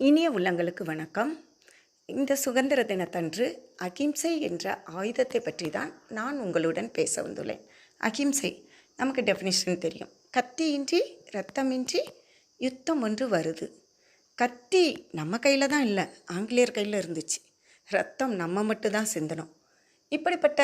இனிய உள்ளங்களுக்கு வணக்கம். இந்த சுதந்திர தினத்தன்று அகிம்சை என்ற ஆயுதத்தை பற்றி தான் நான் உங்களுடன் பேச வந்துள்ளேன். அகிம்சை நமக்கு டெஃபினிஷன் தெரியும். கத்தியின்றி ரத்தமின்றி யுத்தம் ஒன்று வருது. கத்தி நம்ம கையில் தான் இல்லை ஆங்கிலேயர் கையில் இருந்துச்சு. ரத்தம் நம்ம மட்டும்தான் சிந்தணும். இப்படிப்பட்ட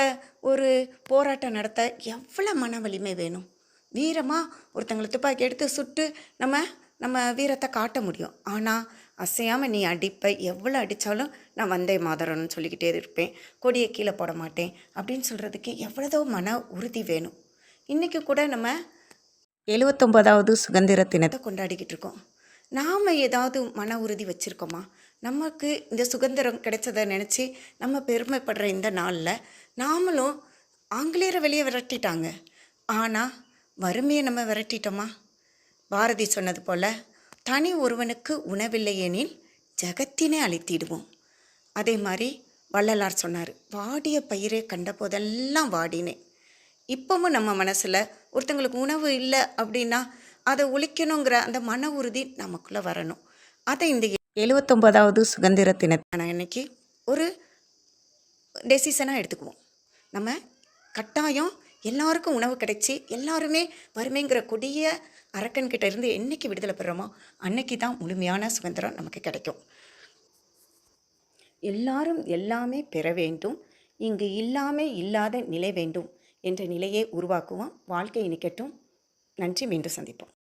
ஒரு போராட்டம் நடத்த எவ்வளோ மன வலிமை வேணும்? வீரமாக ஒருத்தங்களை துப்பாக்கி எடுத்து சுட்டு நம்ம நம்ம வீரத்தை காட்ட முடியும். ஆனால் அசையாமல் நீ அடிப்பை எவ்வளோ அடித்தாலும் நான் வந்தே மாதரன்னு சொல்லிக்கிட்டே இருப்பேன். கொடியை கீழே போட மாட்டேன் அப்படின்னு சொல்கிறதுக்கு எவ்வளதோ மன உறுதி வேணும். இன்றைக்கி கூட நம்ம எழுவத்தொம்பதாவது சுதந்திர தினத்தை கொண்டாடிக்கிட்டு இருக்கோம். நாம் ஏதாவது மன உறுதி வச்சுருக்கோமா? நமக்கு இந்த சுதந்திரம் கிடைச்சதை நினச்சி நம்ம பெருமைப்படுற இந்த நாளில் நாமளும் ஆங்கிலேயரை வெளியே விரட்டிட்டாங்க. ஆனால் வறுமையை நம்ம விரட்டிட்டோமா? பாரதி சொன்னது போல் தனி ஒருவனுக்கு உணவில்லையெனில் ஜகத்தினை அழித்திடுவோம். அதே மாதிரி வள்ளலார் சொன்னார் வாடிய பயிரை கண்ட போதெல்லாம் வாடினேன். இப்போவும் நம்ம மனசில் ஒருத்தங்களுக்கு உணவு இல்லை அப்படின்னா அதை ஒழிக்கணுங்கிற அந்த மன உறுதி நமக்குள்ளே வரணும். அதை இந்த எழுவத்தொம்போதாவது சுதந்திர தினத்தான அன்னைக்கு ஒரு டெசிஷனாக எடுத்துக்குவோம். நம்ம கட்டாயம் எல்லாருக்கும் உணவு கிடைச்சி எல்லாருமே வறுமைங்கிற கொடிய அரக்கன்கிட்ட இருந்து என்னைக்கு விடுதலை பெறுறோமோ அன்னைக்கு தான் முழுமையான சுதந்திரம் நமக்கு கிடைக்கும். எல்லாரும் எல்லாமே பெற வேண்டும் இங்கு இல்லாமே இல்லாத நிலை வேண்டும் என்ற நிலையை உருவாக்குவோம். வாழ்க்கை இனிக்கட்டும். நன்றி மீண்டும் சந்திப்போம்.